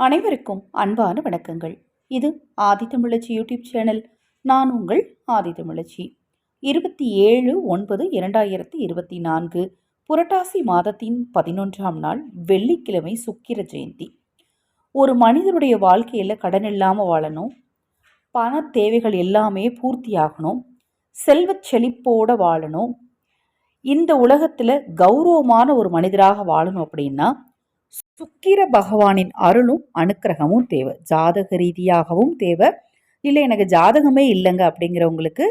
அனைவருக்கும் அன்பான வணக்கங்கள். இது ஆதித்தமிழச்சி யூடியூப் சேனல். நான் உங்கள் ஆதித்தமிழச்சி இருபத்தி ஏழு ஒன்பது இரண்டாயிரத்தி இருபத்தி நான்கு புரட்டாசி மாதத்தின் பதினொன்றாம் நாள் வெள்ளிக்கிழமை சுக்கிர ஜெயந்தி. ஒரு மனிதனுடைய வாழ்க்கையில் கடன் இல்லாமல் வாழணும். பண தேவைகள் எல்லாமே பூர்த்தியாகணும் செல்வச் செழிப்போடு வாழணும். இந்த உலகத்தில் கௌரவமான ஒரு மனிதராக வாழணும் அப்படின்னா சுக்கிர பகவானின் அருளும் அனுக்கிரகமும் தேவை. ஜாதக ரீதியாகவும் தேவை. இல்லை எனக்கு ஜாதகமே இல்லைங்க அப்படிங்கிறவங்களுக்கு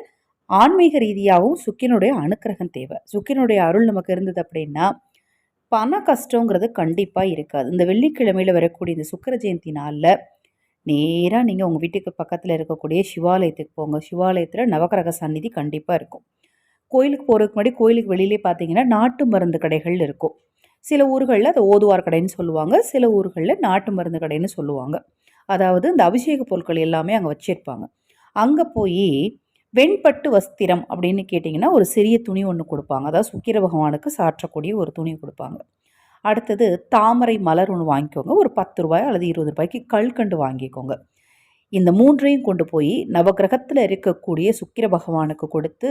ஆன்மீக ரீதியாகவும் சுக்கினுடைய அனுக்கிரகம் தேவை. சுக்கினுடைய அருள் நமக்கு இருந்தது அப்படின்னா பண கஷ்டங்கிறது கண்டிப்பாக இருக்காது. இந்த வெள்ளிக்கிழமையில் வரக்கூடிய இந்த சுக்கிர ஜெயந்தி நாளில் நேராக நீங்கள் உங்கள் வீட்டுக்கு பக்கத்தில் இருக்கக்கூடிய சிவாலயத்துக்கு போங்க. சிவாலயத்தில் நவக்கிரக சந்நிதி கண்டிப்பாக இருக்கும். கோயிலுக்கு போகிறதுக்கு முன்னாடி கோயிலுக்கு வெளியிலே பார்த்தீங்கன்னா நாட்டு மருந்து கடைகள் இருக்கும். சில ஊர்களில் அதை ஓதுவார் கடைன்னு சொல்லுவாங்க. சில ஊர்களில் நாட்டு மருந்து கடைன்னு சொல்லுவாங்க. அதாவது இந்த அபிஷேக பொருட்கள் எல்லாமே அங்கே வச்சுருப்பாங்க. அங்கே போய் வெண்பட்டு வஸ்திரம் அப்படின்னு கேட்டிங்கன்னா ஒரு சிறிய துணி ஒன்று கொடுப்பாங்க. அதாவது சுக்கிர பகவானுக்கு சாற்றக்கூடிய ஒரு துணி கொடுப்பாங்க. அடுத்தது தாமரை மலர் ஒன்று வாங்கிக்கோங்க. ஒரு பத்து ரூபாய் அல்லது இருபது ரூபாய்க்கு கல்கண்டு வாங்கிக்கோங்க. இந்த மூன்றையும் கொண்டு போய் நவகிரகத்தில் இருக்கக்கூடிய சுக்கிர பகவானுக்கு கொடுத்து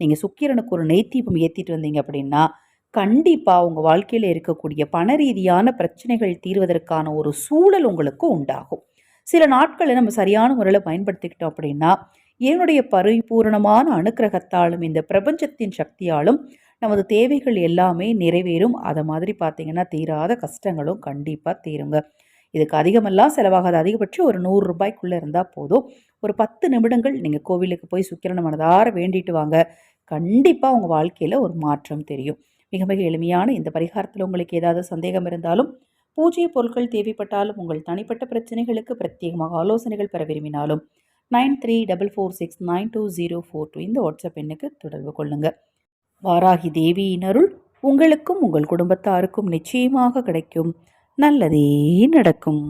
நீங்கள் சுக்கிரனுக்கு ஒரு நெய்த்தீபம் ஏற்றிட்டு வந்தீங்க அப்படின்னா கண்டிப்பாக உங்கள் வாழ்க்கையில் இருக்கக்கூடிய பண ரீதியான பிரச்சனைகள் தீர்வதற்கான ஒரு சூழல் உங்களுக்கு உண்டாகும். சில நாட்களை நம்ம சரியான முறையில் பயன்படுத்திக்கிட்டோம் அப்படின்னா என்னுடைய பரிபூரணமான அனுக்கிரகத்தாலும் இந்த பிரபஞ்சத்தின் சக்தியாலும் நமது தேவைகள் எல்லாமே நிறைவேறும். அதை மாதிரி பார்த்திங்கன்னா தீராத கஷ்டங்களும் கண்டிப்பாக தீருங்க. இதுக்கு அதிகமெல்லாம் செலவாகாது. அதிகபட்சம் ஒரு நூறு ரூபாய்க்குள்ளே இருந்தால் போதும். ஒரு பத்து நிமிடங்கள் நீங்கள் கோவிலுக்கு போய் சுக்கிரன மனதார வேண்டிட்டு வாங்க. கண்டிப்பாக உங்கள் வாழ்க்கையில் ஒரு மாற்றம் தெரியும். மிக மிக எளிமையான இந்த பரிகாரத்தில் உங்களுக்கு ஏதாவது சந்தேகம் இருந்தாலும் பூஜ்ய பொருட்கள் தேவைப்பட்டாலும் உங்கள் தனிப்பட்ட பிரச்சனைகளுக்கு பிரத்யேகமாக ஆலோசனைகள் பெற விரும்பினாலும் nine three double four six nine two zero four two இந்த வாட்ஸ்அப் எண்ணுக்கு தொடர்பு கொள்ளுங்கள் வாராகி தேவியினருள் உங்களுக்கும் உங்கள் குடும்பத்தாருக்கும் நிச்சயமாக கிடைக்கும். நல்லதே நடக்கும்.